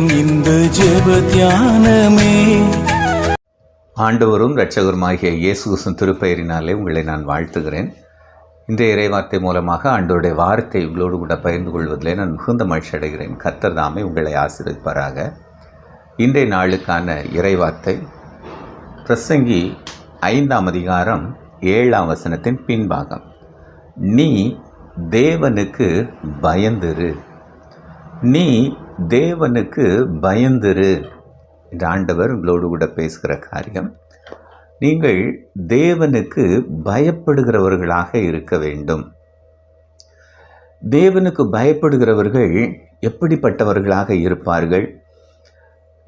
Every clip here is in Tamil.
நேரம் இந்த ஜெப தியானமே. ஆண்டவரும் இரட்சகருமாகிய இயேசுகிறிஸ்துவின் திருப்பெயரினாலே உங்களை நான் வாழ்த்துகிறேன். இந்த இறைவார்த்தை மூலமாக ஆண்டவருடைய வார்த்தை இவ்வளோடு கூட பகிர்ந்து கொள்வதிலே நான் மிகுந்த மகிழ்ச்சி அடைகிறேன். கர்த்தர் தாமே உங்களை ஆசீர்வதிப்பாராக. இன்றைய நாளுக்கான இறைவார்த்தை பிரசங்கி ஐந்தாம் அதிகாரம் ஏழாம் வசனத்தின் பின்பாகம். நீ தேவனுக்கு பயந்திரு. நீ தேவனுக்கு பயந்திரு. என்று ஆண்டவர் உங்களோடு கூட பேசுகிற காரியம். நீங்கள் தேவனுக்கு பயப்படுகிறவர்களாக இருக்க வேண்டும். தேவனுக்கு பயப்படுகிறவர்கள் எப்படிப்பட்டவர்களாக இருப்பார்கள்?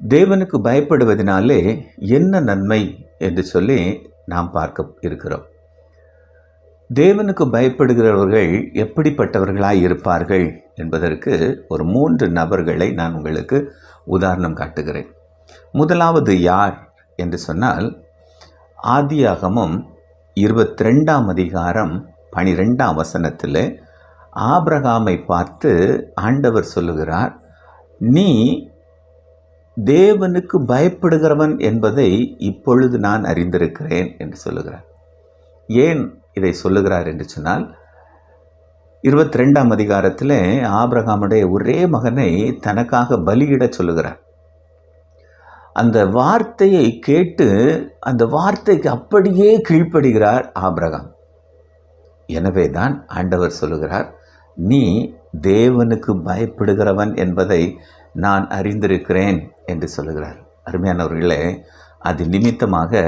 தேவனுக்கு பயப்படுவதனாலே என்ன நன்மை என்று சொல்லி நாம் பார்க்க இருக்கிறோம். தேவனுக்கு பயப்படுகிறவர்கள் எப்படிப்பட்டவர்களாய் இருப்பார்கள் என்பதற்கு ஒரு மூன்று நபர்களை நான் உங்களுக்கு உதாரணம் காட்டுகிறேன். முதலாவது யார் என்று சொன்னால் ஆதியாகமும் இருபத்தி ரெண்டாம் அதிகாரம் பனிரெண்டாம் வசனத்தில் ஆபிரகாமை பார்த்து ஆண்டவர் சொல்லுகிறார் நீ தேவனுக்கு பயப்படுகிறவன் என்பதை இப்பொழுது நான் அறிந்திருக்கிறேன் என்று சொல்லுகிறார். ஏன் இதை சொல்லுகிறார் என்று சொன்னால் இருபத்தி ரெண்டாம் அதிகாரத்தில் ஆபிரகாமுடைய ஒரே மகனை தனக்காக பலியிடச் சொல்லுகிறார். அந்த வார்த்தையை கேட்டு அந்த வார்த்தைக்கு அப்படியே கீழ்ப்படுகிறார் ஆபிரகாம். எனவே தான் ஆண்டவர் சொல்லுகிறார் நீ தேவனுக்கு பயப்படுகிறவன் என்பதை நான் அறிந்திருக்கிறேன் என்று சொல்லுகிறார். அருமையானவர்களே அது நிமித்தமாக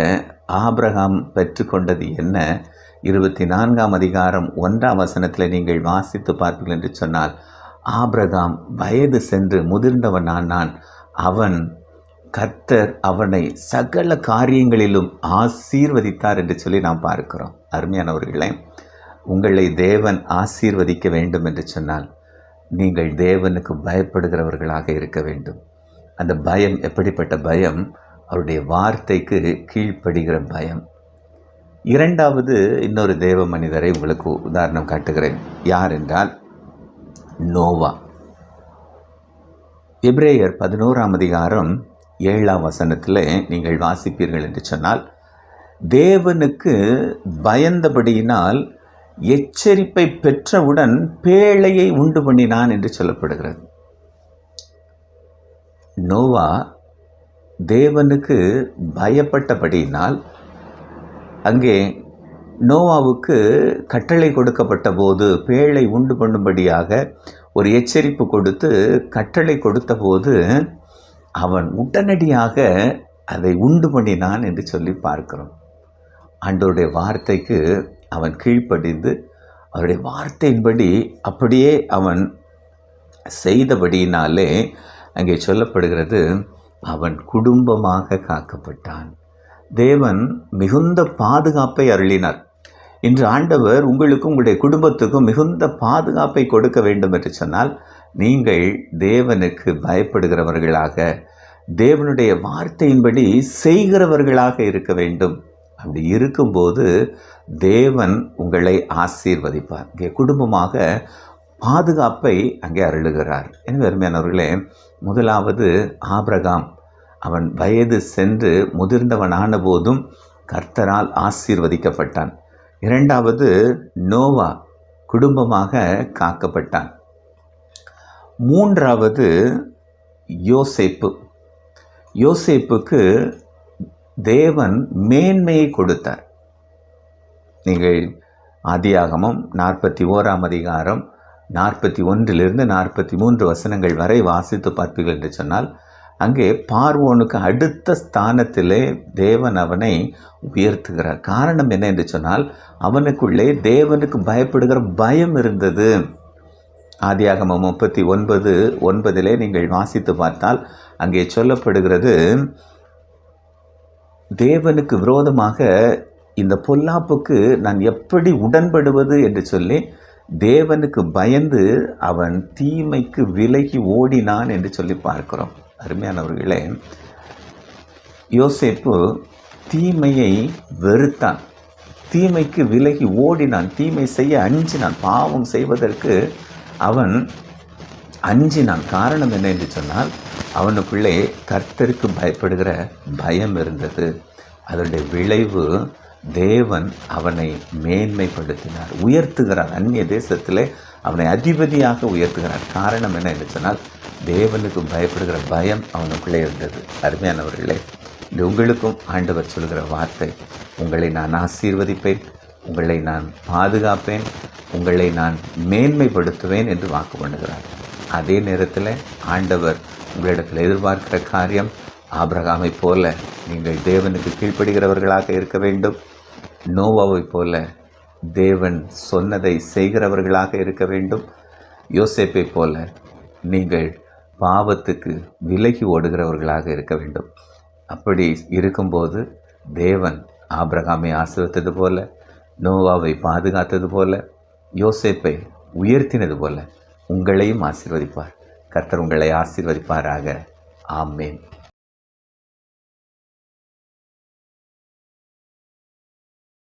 ஆபிரகாம் பெற்றுக்கொண்டது என்ன? இருபத்தி நான்காம் அதிகாரம் ஒன்றாம் வசனத்தில் நீங்கள் வாசித்து பார்ப்பீர்கள் என்று சொன்னால் ஆபிரகாம் வயது சென்று முதிர்ந்தவன் நான். அவன் கர்த்தர் அவனை சகல காரியங்களிலும் ஆசீர்வதித்தார் என்று சொல்லி நாம் பார்க்கிறோம். அருமையானவர்களே உங்களை தேவன் ஆசீர்வதிக்க வேண்டும் என்று சொன்னால் நீங்கள் தேவனுக்கு பயப்படுகிறவர்களாக இருக்க வேண்டும். அந்த பயம் எப்படிப்பட்ட பயம்? அவருடைய வார்த்தைக்கு கீழ்ப்படுகிற பயம். இரண்டாவது இன்னொரு தேவ மனிதரை உங்களுக்கு உதாரணம் காட்டுகிறேன். யார் என்றால் நோவா. எப்ரேயர் பதினோராம் அதிகாரம் ஏழாம் வசனத்தில் நீங்கள் வாசிப்பீர்கள் என்று சொன்னால் தேவனுக்கு பயந்தபடியினால் எச்சரிப்பை பெற்றவுடன் பேழையை உண்டு பண்ணினான் என்று சொல்லப்படுகிறது. நோவா தேவனுக்கு பயப்பட்டபடியினால் அங்கே நோவாவுக்கு கட்டளை கொடுக்கப்பட்ட போது பேழை உண்டு பண்ணும்படியாக ஒரு எச்சரிப்பு கொடுத்து கட்டளை கொடுத்த போது அவன் உடனடியாக அதை உண்டு பண்ணினான் என்று சொல்லி பார்க்கிறோம். ஆண்டோருடைய வார்த்தைக்கு அவன் கீழ்ப்படிந்து அவருடைய வார்த்தையின்படி அப்படியே அவன் செய்தபடியினாலே அங்கே சொல்லப்படுகிறது அவன் குடும்பமாக காக்கப்பட்டான். தேவன் மிகுந்த பாதுகாப்பை அருளினார். இன்று ஆண்டவர் உங்களுக்கும் உங்களுடைய குடும்பத்துக்கும் மிகுந்த பாதுகாப்பை கொடுக்க வேண்டும் என்று சொன்னால் நீங்கள் தேவனுக்கு பயப்படுகிறவர்களாக தேவனுடைய வார்த்தையின்படி செய்கிறவர்களாக இருக்க வேண்டும். அப்படி இருக்கும்போது தேவன் உங்களை ஆசீர்வதிப்பார். இங்கே குடும்பமாக பாதுகாப்பை அங்கே அருளுகிறார். எனவே அருமையானவர்களே முதலாவது ஆபிரகாம் அவன் வயது சென்று முதிர்ந்தவனான போதும் கர்த்தரால் ஆசீர்வதிக்கப்பட்டான். இரண்டாவது நோவா குடும்பமாக காக்கப்பட்டான். மூன்றாவது யோசேப்பு. யோசேப்புக்கு தேவன் மேன்மையை கொடுத்தார். நீங்கள் ஆதியாகமம் நாற்பத்தி ஓராம் அதிகாரம் நாற்பத்தி ஒன்றிலிருந்து நாற்பத்தி மூன்று வசனங்கள் வரை வாசித்து பார்ப்பீர்கள் என்று சொன்னால் அங்கே பார்வோனுக்கு அடுத்த ஸ்தானத்திலே தேவன் அவனை உயர்த்துகிறார். காரணம் என்ன என்று சொன்னால் அவனுக்குள்ளே தேவனுக்கு பயப்படுகிற பயம் இருந்தது. ஆதியாகம முப்பத்தி ஒன்பது ஒன்பதிலே நீங்கள் வாசித்து பார்த்தால் அங்கே சொல்லப்படுகிறது தேவனுக்கு விரோதமாக இந்த பொல்லாப்புக்கு நான் எப்படி உடன்படுவது என்று சொல்லி தேவனுக்கு பயந்து அவன் தீமைக்கு விலகி ஓடினான் என்று சொல்லி பார்க்கிறோம். அருமையானவர்களே யோசேப்பு தீமையை வெறுத்தான். தீமைக்கு விலகி ஓடினான் தீமை செய்ய அஞ்சினான் பாவம் செய்வதற்கு அவன் அஞ்சினான். காரணம் என்ன என்று சொன்னால் அவனுக்குள்ளே கர்த்தருக்கு பயப்படுகிற பயம் இருந்தது. அதனுடைய விளைவு தேவன் அவனை மேன்மைப்படுத்தினார் உயர்த்துகிறார். அந்நிய தேசத்திலே அவனை அதிபதியாக உயர்த்துகிறான் காரணம் என்ன என்று சொன்னால் தேவனுக்கு பயப்படுகிற பயம் அவனுக்குள்ளே இருந்தது. அருமையானவர்களே இது உங்களுக்கும் ஆண்டவர் சொல்கிற வார்த்தை. உங்களை நான் ஆசீர்வதிப்பேன் உங்களை நான் பாதுகாப்பேன் உங்களை நான் மேன்மைப்படுத்துவேன் என்று வாக்கு பண்ணுகிறார். அதே நேரத்தில் ஆண்டவர் உங்களிடத்தில் எதிர்பார்க்கிற காரியம் ஆபிரகாமை போல நீங்கள் தேவனுக்கு கீழ்ப்படுகிறவர்களாக இருக்க வேண்டும். நோவாவை போல தேவன் சொன்னதை செய்கிறவர்களாக இருக்க வேண்டும். யோசேப்பை போல நீங்கள் பாவத்துக்கு விலகி ஓடுகிறவர்களாக இருக்க வேண்டும். அப்படி இருக்கும்போது தேவன் ஆபிரகாமை ஆசிர்வத்தது போல நோவாவை பாதுகாத்தது போல யோசேப்பை உயர்த்தினது போல உங்களையும் ஆசிர்வதிப்பார். கர்த்தர் உங்களை ஆசிர்வதிப்பாராக. ஆமேன்.